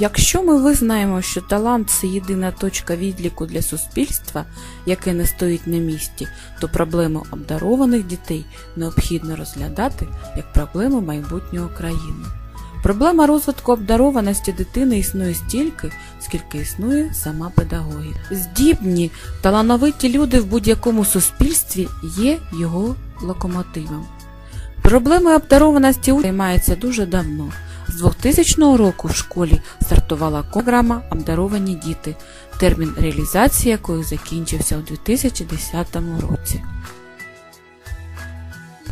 Якщо ми визнаємо, що талант це єдина точка відліку для суспільства, яке не стоїть на місці, то проблему обдарованих дітей необхідно розглядати як проблему майбутнього країни. Проблема розвитку обдарованості дитини існує стільки, скільки існує сама педагогіка. Здібні, талановиті люди в будь-якому суспільстві є його локомотивом. Проблемою обдарованості займається дуже давно. З 2000 року в школі стартувала програма Обдаровані діти, термін реалізації якої закінчився у 2010 році.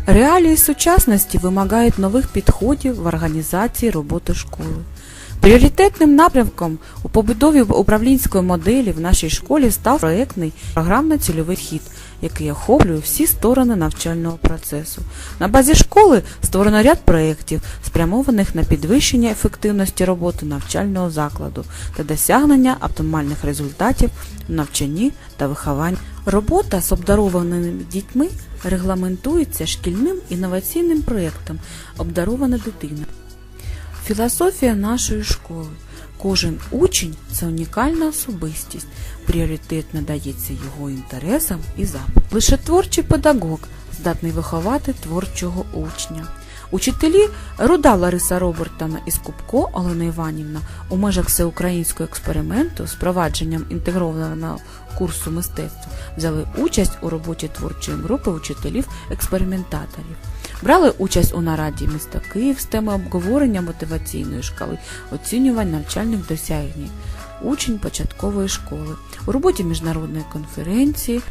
Реалії сучасності вимагають нових підходів в організації роботи школи. Пріоритетним напрямком у побудові управлінської моделі в нашій школі став проєктний програмно-цільовий хід, який охоплює всі сторони навчального процесу. На базі школи створено ряд проєктів, спрямованих на підвищення ефективності роботи навчального закладу та досягнення оптимальних результатів в навчанні та вихованні. Робота з обдарованими дітьми регламентується шкільним інноваційним проєктом Обдарована дитина. Філософія нашої школи. Кожен учень це унікальна особистість. Пріоритет надається його інтересам і запитам. Лише творчий педагог здатний виховати творчого учня. Учителі Руда Лариса Робертовна і Скупко Олена Іванівна у межах всеукраїнського експерименту з провадженням інтегрованого курсу мистецтва взяли участь у роботі творчої групи учителів-експериментаторів. Брали участь у нараді міста Київ з теми обговорення мотиваційної шкали, оцінювань навчальних досягнень, учень початкової школи, у роботі міжнародної конференції.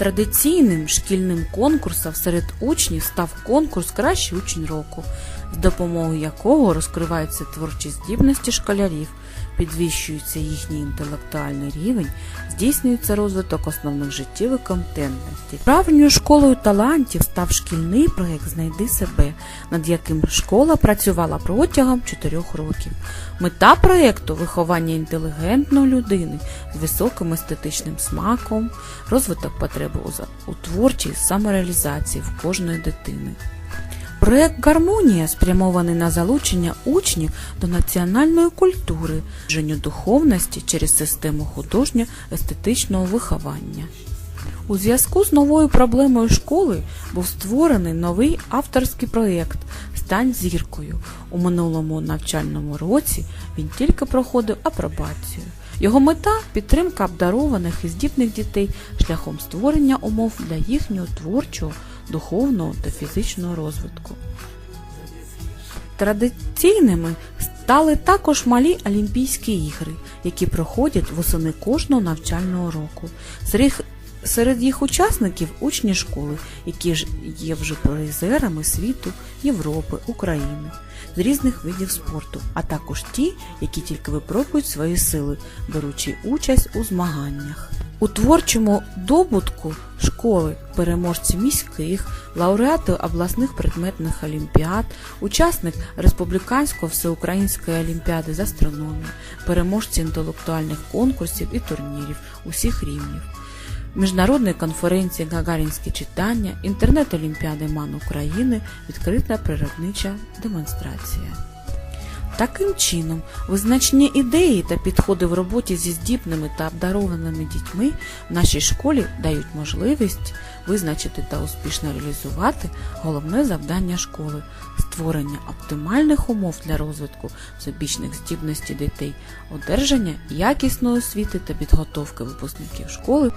Традиційним шкільним конкурсом серед учнів став конкурс Кращий учень року, з допомогою якого розкриваються творчі здібності школярів, підвищується їхній інтелектуальний рівень, здійснюється розвиток основних життєвих компетентностей. Правильною школою талантів став шкільний проєкт Знайди себе, над яким школа працювала протягом 4 років. Мета проєкту виховання інтелігентної людини з високим естетичним смаком, розвиток потреби у творчій самореалізації в кожної дитини. Проект Гармонія спрямований на залучення учнів до національної культури, женю духовності через систему художньо-естетичного виховання. У зв'язку з новою проблемою школи був створений новий авторський проєкт Стань зіркою. У минулому навчальному році він тільки проходив апробацію. Його мета підтримка обдарованих і здібних дітей шляхом створення умов для їхнього творчого, духовного та фізичного розвитку. Традиційними стали також малі Олімпійські ігри, які проходять восени кожного навчального року. Серед їх- учасників учні школи, які ж є вже призерами світу, Європи, України з різних видів спорту, а також ті, які тільки випробують свої сили, беручи участь у змаганнях. У творчому добутку школи переможці міських, лауреати обласних предметних олімпіад, учасник республіканської всеукраїнської олімпіади з астрономії, переможці інтелектуальних конкурсів і турнірів усіх рівнів. Міжнародної конференції Гагарінські читання, інтернет-олімпіади МАН України, відкрита природнича демонстрація. Таким чином, визначні ідеї та підходи в роботі зі здібними та обдарованими дітьми в нашій школі дають можливість визначити та успішно реалізувати головне завдання школи створення оптимальних умов для розвитку всебічних здібностей дітей, одержання якісної освіти та підготовки випускників школи